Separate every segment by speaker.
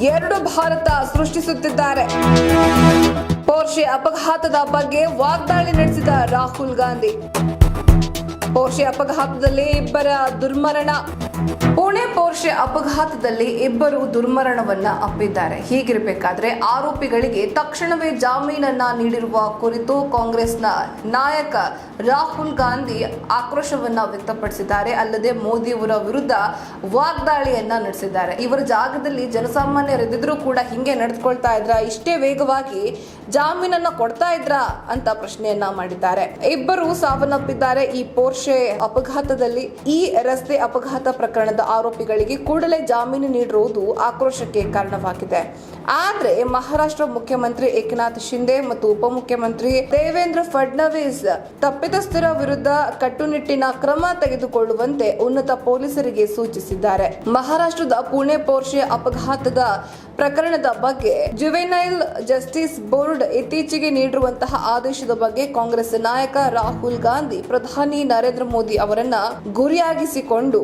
Speaker 1: ಎರಡು ಭಾರತ ಸೃಷ್ಟಿಸುತ್ತಿದ್ದಾರೆ. ಪೋರ್ಷೆ ಅಪಘಾತದ ಬಗ್ಗೆ ವಾಗ್ದಾಳಿ ನಡೆಸಿದ ರಾಹುಲ್ ಗಾಂಧಿ. ಪೋರ್ಷೆ ಅಪಘಾತದಲ್ಲಿ ಇಬ್ಬರ ದುರ್ಮರಣ. ಪುಣೆ ಪೋರ್ಷೆ ಅಪಘಾತದಲ್ಲಿ ಇಬ್ಬರು ದುರ್ಮರಣವನ್ನ ಅಪ್ಪಿದ್ದಾರೆ. ಹೀಗಿರಬೇಕಾದ್ರೆ ಆರೋಪಿಗಳಿಗೆ ತಕ್ಷಣವೇ ಜಾಮೀನನ್ನ ನೀಡಿರುವ ಕುರಿತು ಕಾಂಗ್ರೆಸ್ನ ನಾಯಕ ರಾಹುಲ್ ಗಾಂಧಿ ಆಕ್ರೋಶವನ್ನ ವ್ಯಕ್ತಪಡಿಸಿದ್ದಾರೆ. ಅಲ್ಲದೆ ಮೋದಿಯವರ ವಿರುದ್ಧ ವಾಗ್ದಾಳಿಯನ್ನ ನಡೆಸಿದ್ದಾರೆ. ಇವರ ಜಾಗದಲ್ಲಿ ಜನಸಾಮಾನ್ಯರಿದ್ದರೂ ಕೂಡ ಹಿಂಗೆ ನಡೆದುಕೊಳ್ತಾ ಇದ್ರ, ಇಷ್ಟೇ ವೇಗವಾಗಿ ಜಾಮೀನನ್ನ ಕೊಡ್ತಾ ಇದ್ರ ಅಂತ ಪ್ರಶ್ನೆಯನ್ನ ಮಾಡಿದ್ದಾರೆ. ಇಬ್ಬರು ಸಾವನ್ನಪ್ಪಿದ್ದಾರೆ ಈ ಪೋರ್ಷೆ ಅಪಘಾತದಲ್ಲಿ. ಈ ರಸ್ತೆ ಅಪಘಾತ ಪ್ರಕರಣದ ಆರೋಪಿಗಳಿಗೆ ಕೂಡಲೇ ಜಾಮೀನು ನೀಡಿರುವುದು ಆಕ್ರೋಶಕ್ಕೆ ಕಾರಣವಾಗಿದೆ. ಆದ್ರೆ ಮಹಾರಾಷ್ಟ್ರ ಮುಖ್ಯಮಂತ್ರಿ ಏಕನಾಥ್ ಶಿಂದೆ ಮತ್ತು ಉಪಮುಖ್ಯಮಂತ್ರಿ ದೇವೇಂದ್ರ ಫಡ್ನವೀಸ್ ತಪ್ಪಿತಸ್ಥರ ವಿರುದ್ಧ ಕಟ್ಟುನಿಟ್ಟಿನ ಕ್ರಮ ತೆಗೆದುಕೊಳ್ಳುವಂತೆ ಉನ್ನತ ಪೊಲೀಸರಿಗೆ ಸೂಚಿಸಿದ್ದಾರೆ. ಮಹಾರಾಷ್ಟ್ರದ ಪುಣೆ ಪೋರ್ಷೆ ಅಪಘಾತದ ಪ್ರಕರಣದ ಬಗ್ಗೆ ಜುವೆನೈಲ್ ಜಸ್ಟಿಸ್ ಬೋರ್ಡ್ ಇತ್ತೀಚೆಗೆ ನೀಡಿರುವಂತಹ ಆದೇಶದ ಬಗ್ಗೆ ಕಾಂಗ್ರೆಸ್ ನಾಯಕ ರಾಹುಲ್ ಗಾಂಧಿ, ಪ್ರಧಾನಿ ನರೇಂದ್ರ ಮೋದಿ ಅವರನ್ನ ಗುರಿಯಾಗಿಸಿಕೊಂಡು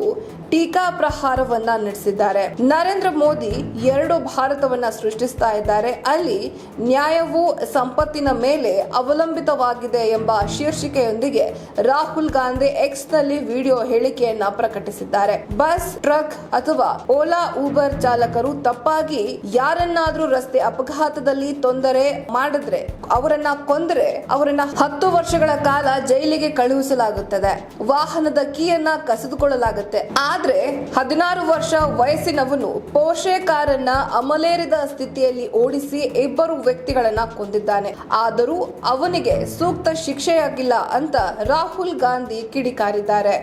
Speaker 1: ಟೀಕಾ ಪ್ರಹಾರವನ್ನ ನಡೆಸಿದ್ದಾರೆ. ನರೇಂದ್ರ ಮೋದಿ ಎರಡು ಭಾರತವನ್ನ ಸೃಷ್ಟಿಸ್ತಾ ಇದ್ದಾರೆ. ಅಲ್ಲಿ ನ್ಯಾಯವು ಸಂಪತ್ತಿನ ಮೇಲೆ ಅವಲಂಬಿತವಾಗಿದೆ ಎಂಬ ಶೀರ್ಷಿಕೆಯೊಂದಿಗೆ ರಾಹುಲ್ ಗಾಂಧಿ ಎಕ್ಸ್ನಲ್ಲಿ ವಿಡಿಯೋ ಹೇಳಿಕೆಯನ್ನ ಪ್ರಕಟಿಸಿದ್ದಾರೆ. ಬಸ್, ಟ್ರಕ್ ಅಥವಾ ಓಲಾ, ಊಬರ್ ಚಾಲಕರು ತಪ್ಪಾಗಿ ಯಾರನ್ನಾದ್ರೂ ರಸ್ತೆ ಅಪಘಾತದಲ್ಲಿ ತೊಂದರೆ ಮಾಡಿದ್ರೆ, ಅವರನ್ನ ಕೊಂದ್ರೆ ಅವರನ್ನ ಹತ್ತು ವರ್ಷಗಳ ಕಾಲ ಜೈಲಿಗೆ ಕಳುಹಿಸಲಾಗುತ್ತದೆ. ವಾಹನದ ಕೀಯನ್ನ ಕಸಿದುಕೊಳ್ಳಲಾಗುತ್ತೆ. ಆದ್ರೆ ಹದಿನಾರು ವರ್ಷ ವಯಸ್ಸಿನವನು ಪೋಷೆ ಕಾರನ್ನ ಅಮಲೇರಿದ ಸ್ಥಿತಿಯಲ್ಲಿ ಓಡಿಸಿ ಇಬ್ಬರು ವ್ಯಕ್ತಿಗಳನ್ನ ಕೊಂದಿದ್ದಾನೆ. ಆದರೂ ಅವನಿಗೆ ಸೂಕ್ತ ಶಿಕ್ಷೆಯಾಗಿಲ್ಲ ಅಂತ ರಾಹುಲ್ ಗಾಂಧಿ ಕಿಡಿಕಾರಿದ್ದಾರೆ.